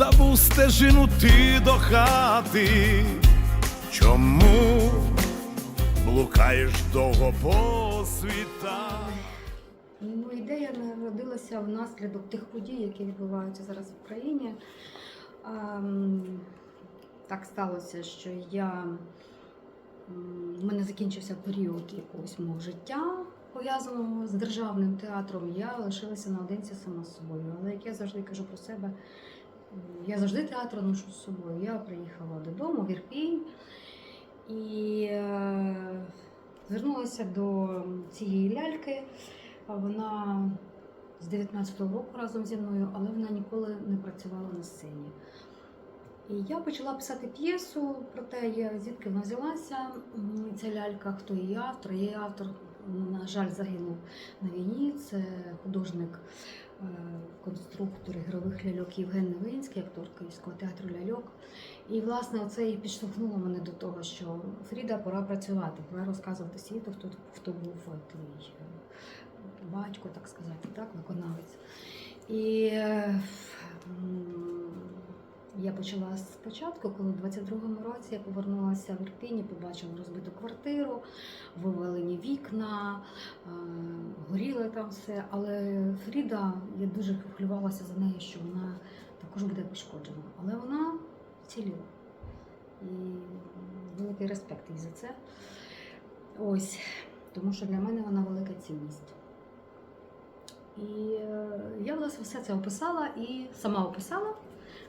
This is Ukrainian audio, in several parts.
Забув стежину ти до хати? Чому блукаєш довго по світах? Ну, ідея народилася внаслідок тих подій, які відбуваються зараз в Україні. Ем, Так сталося, що я в мене закінчився період якогось мого життя, пов'язаного з державним театром. Я лишилася наодинці сама з собою. Але як я завжди кажу про себе, я завжди театр ношу з собою. Я приїхала додому в Ірпінь і е, звернулася до цієї ляльки. Вона з 19-го року разом зі мною, але вона ніколи не працювала на сцені. І я почала писати п'єсу про те, звідки вона взялася. Ця лялька, хто її автор. Її автор, на жаль, загинув на війні. Це художник, е, конструктор ігрових ляльок Євген Невинський, актор Київського театру ляльок. І, власне, це і підштовхнуло мене до того, що Фріда, пора працювати, пора розказувати світу, хто, хто був твій е, батько, так сказати, так, виконавець. І е, я почала спочатку, коли в 22-му році я повернулася в Ірпінь, і побачила розбиту квартиру, вивалені вікна, е, горіло там все. Але Фріда, я дуже хвилювалася за нею, що вона також буде пошкоджена. Але вона вціліла. І великий респект їй за це. Ось, тому що для мене вона велика цінність. І е, я власне все це описала і сама описала.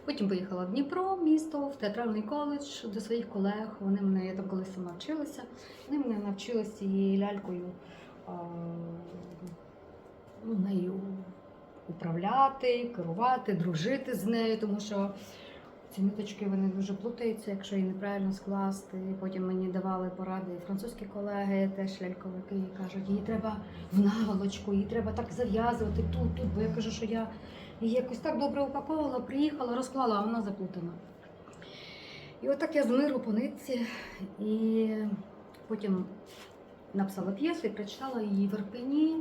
Потім поїхала в Дніпро, місто, в театральний коледж до своїх колег. Вони мене, я там колись сама вчилася. Вони мене навчили з цією лялькою ну, нею управляти, керувати, дружити з нею, тому що ці ниточки вони дуже плутаються, якщо її неправильно скласти. Потім мені давали поради і французькі колеги, теж ляльковики, кажуть, її треба в наволочку, її треба так зав'язувати тут, тут. Бо я кажу, що я її якось так добре упаковувала, приїхала, розклала, а вона заплутана. І отак я з миру по нитці, і потім написала п'єсу і прочитала її в Ірпені.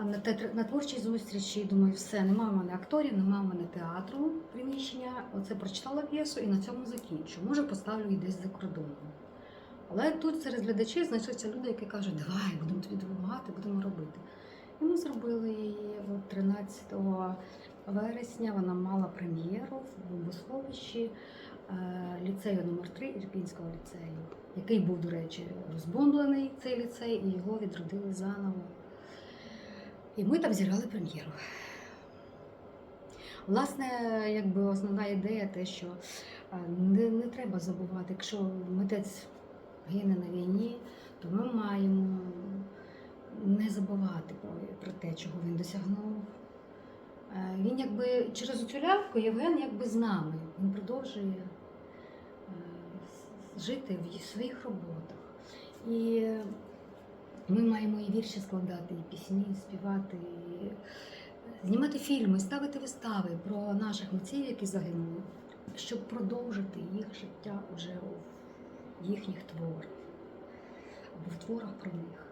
А на, театр- на творчій зустрічі думаю, все, нема в мене акторів, нема в мене театру приміщення. Оце прочитала п'єсу і на цьому закінчу. Може, поставлю її десь за кордоном. Але тут серед глядачів знайшлися люди, які кажуть, давай, будемо тобі допомагати, будемо робити. І ми зробили її 13 вересня. Вона мала прем'єру в Бомбосховищі е, ліцею номер 3 Ірпінського ліцею, який був, до речі, розбомблений цей ліцей, і його відродили заново. І ми там зіграли прем'єру. Власне, якби основна ідея те, що не, не треба забувати, якщо митець гине на війні, то ми маємо не забувати про, про те, чого він досягнув. Е, Він якби через цю ляльку Євген якби з нами. Він продовжує е, жити в своїх роботах. І ми маємо і вірші складати, і пісні, співати, і знімати фільми, ставити вистави про наших митців, які загинули, щоб продовжити їх життя уже в їхніх творах або в творах про них.